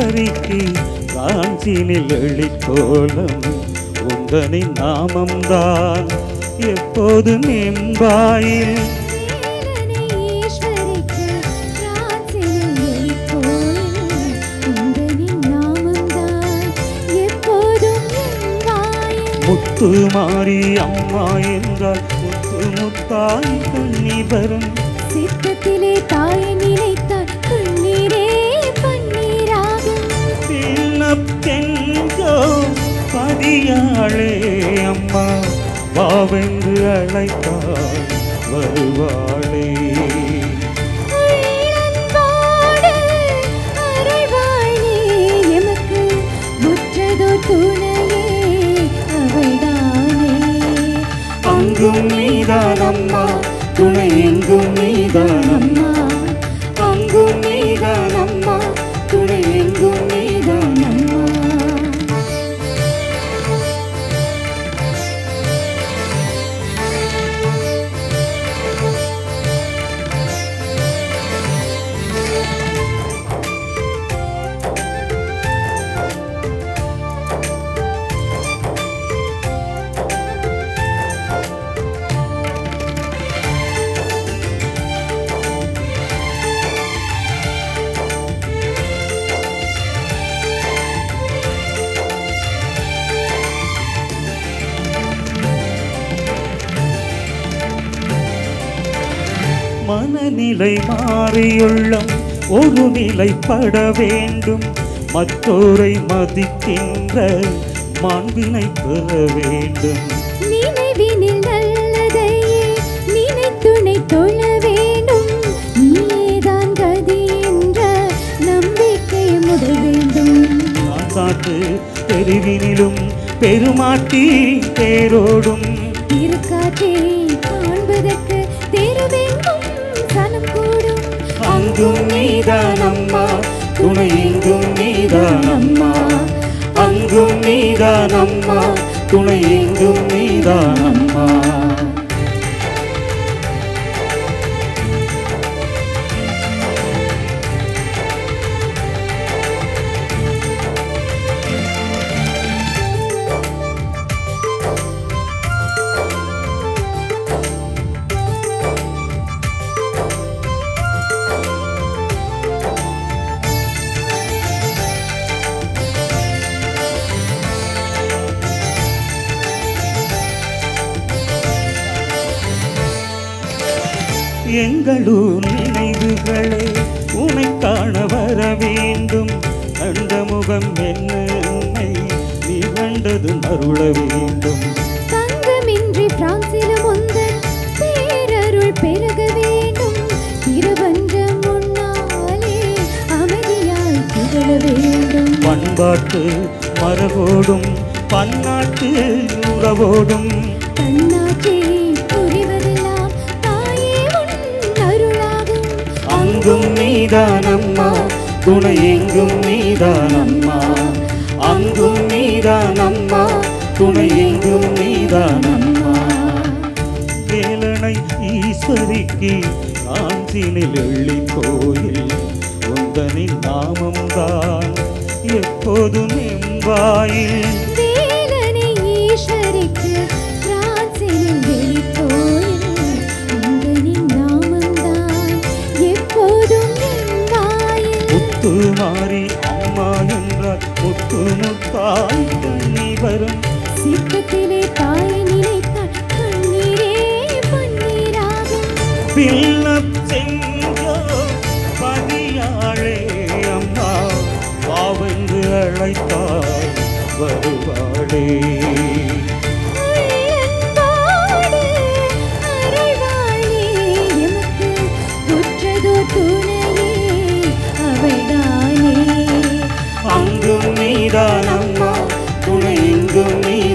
ஈஸ்வரிக்கு காஞ்சினில் எழிற்கோலம் உந்தனின் நாமம்தான் எப்போதும் எம்பாயில். முத்து மாறி அம்மா என்றால் முத்து முத்தாய் கண்ணீபரம் சித்தத்திலே தாயை நினைத்தால் அழைத்தாள் வருவாளே. அங்கும் நீதான் அம்மா துணை எங்கும் நீதான் மனநிலை மாறியுள்ளம். ஒரு நிலைப்பட வேண்டும். மற்றோரை மதிக்கின்ற மாண்பினை பெற வேண்டும். நினைவினில் நல்லதையே நினைத்துணை தொழ வேண்டும். நீதான் கதி என்ற நம்பிக்கை முதல் வேண்டும். நான் காட்டு தெருவினிலும் பெருமாட்டி தேரோடும். திருக்காற்றே காண்பதற்கு தெருவெங்கும் சனம் கூடும் அங்கும் நீதான் அம்மா துணை எங்கும் நீதான் அம்மா அங்கும் நீதான் அம்மா துணை எங்கும் நீதான் எங்களூர் நினைவுகளே உனை காண வர வேண்டும். கண்ட முகம் என்ன உன்னை நீ கண்டது அருள வேண்டும். தங்கமின்றி பிரான்சிலும் உந்தன் பேரருள் பெருக வேண்டும். திருவஞ்சம் முன்னாலே அமைதியாய் திகழ வேண்டும். பண்பாட்டு மரபோடும் பன்னாட்டு உறவோடும். தன்னாட்சி எங்கும் நீதானம்மா. துணை எங்கும் நீதானம்மா. அங்கும் நீதானம்மா. துணை எங்கும் நீதானம்மா. வேலனை ஈஸ்வரிக்கு காஞ்சினில் எள்ளி கோயில் உந்தனின் நாமம்தான். எப்போதும் எம்பாயில்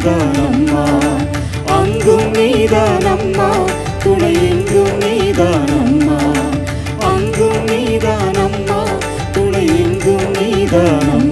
நீதானம்மா. அங்கும் நீதானம்மா. துணை எங்கும் நீதானம்மா. அங்கும் நீதானம்மா. துணை எங்கும் நீதானம்மா.